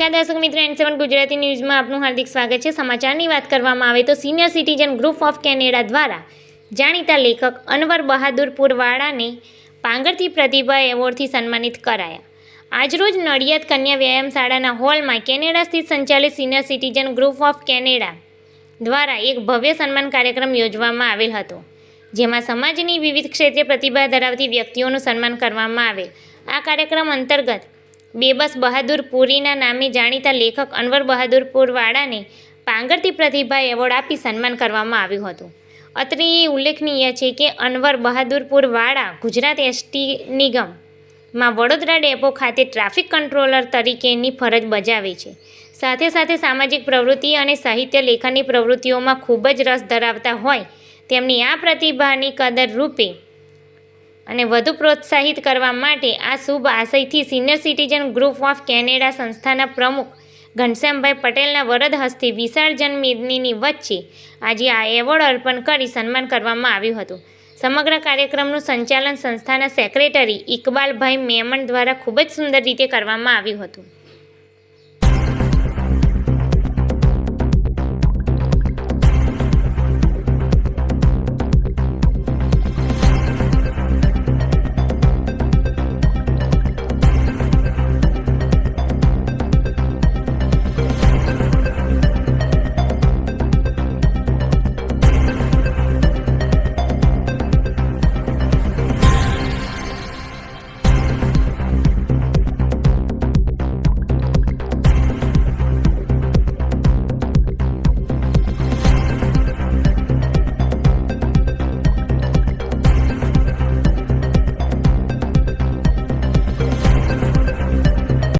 નમસ્કાર, દર્શક મિત્રો એન સેવન ગુજરાતી ન્યૂઝમાં આપનું હાર્દિક સ્વાગત છે. સમાચારની વાત કરવામાં આવે તો senior citizen group of Canada દ્વારા જાણીતા લેખક અનવર બહાદુર પુરવાળાને પાંગરથી પ્રતિભા એવોર્ડથી સન્માનિત કરાયા. આજરોજ નડિયાદ કન્યા વ્યાયામ શાળાના હોલમાં કેનેડા સ્થિત સંચાલિત senior citizen group of Canada દ્વારા એક ભવ્ય સન્માન કાર્યક્રમ યોજવામાં આવેલ હતો, જેમાં સમાજની વિવિધ ક્ષેત્રે પ્રતિભા ધરાવતી વ્યક્તિઓનું સન્માન કરવામાં આવેલ. આ કાર્યક્રમ અંતર્ગત બેબસ બહાદુરપુરીના નામે જાણીતા લેખક અનવર બહાદુરપુરવાળાને પાંગરતી પ્રતિભા એવોર્ડ આપી સન્માન કરવામાં આવ્યું હતું. અત્રે એ ઉલ્લેખનીય છે કે અનવર બહાદુરપુરવાળા ગુજરાત એસટી નિગમમાં વડોદરા ડેપો ખાતે ટ્રાફિક કંટ્રોલર તરીકેની ફરજ બજાવે છે. સાથે સાથે સામાજિક પ્રવૃત્તિ અને સાહિત્ય લેખનની પ્રવૃત્તિઓમાં ખૂબ જ રસ ધરાવતા હોય, તેમની આ પ્રતિભાની કદર રૂપે અને વધુ પ્રોત્સાહિત કરવા માટે આ શુભ આશયથી senior citizen group of Canada સંસ્થાના પ્રમુખ ઘનશ્યામભાઈ પટેલના વરદ હસ્તે વિશાળ જનમેદનીની વચ્ચે આજે આ એવોર્ડ અર્પણ કરી સન્માન કરવામાં આવ્યું હતું. સમગ્ર કાર્યક્રમનું સંચાલન સંસ્થાના સેક્રેટરી ઇકબાલભાઈ મેમણ દ્વારા ખૂબ જ સુંદર રીતે કરવામાં આવ્યું હતું.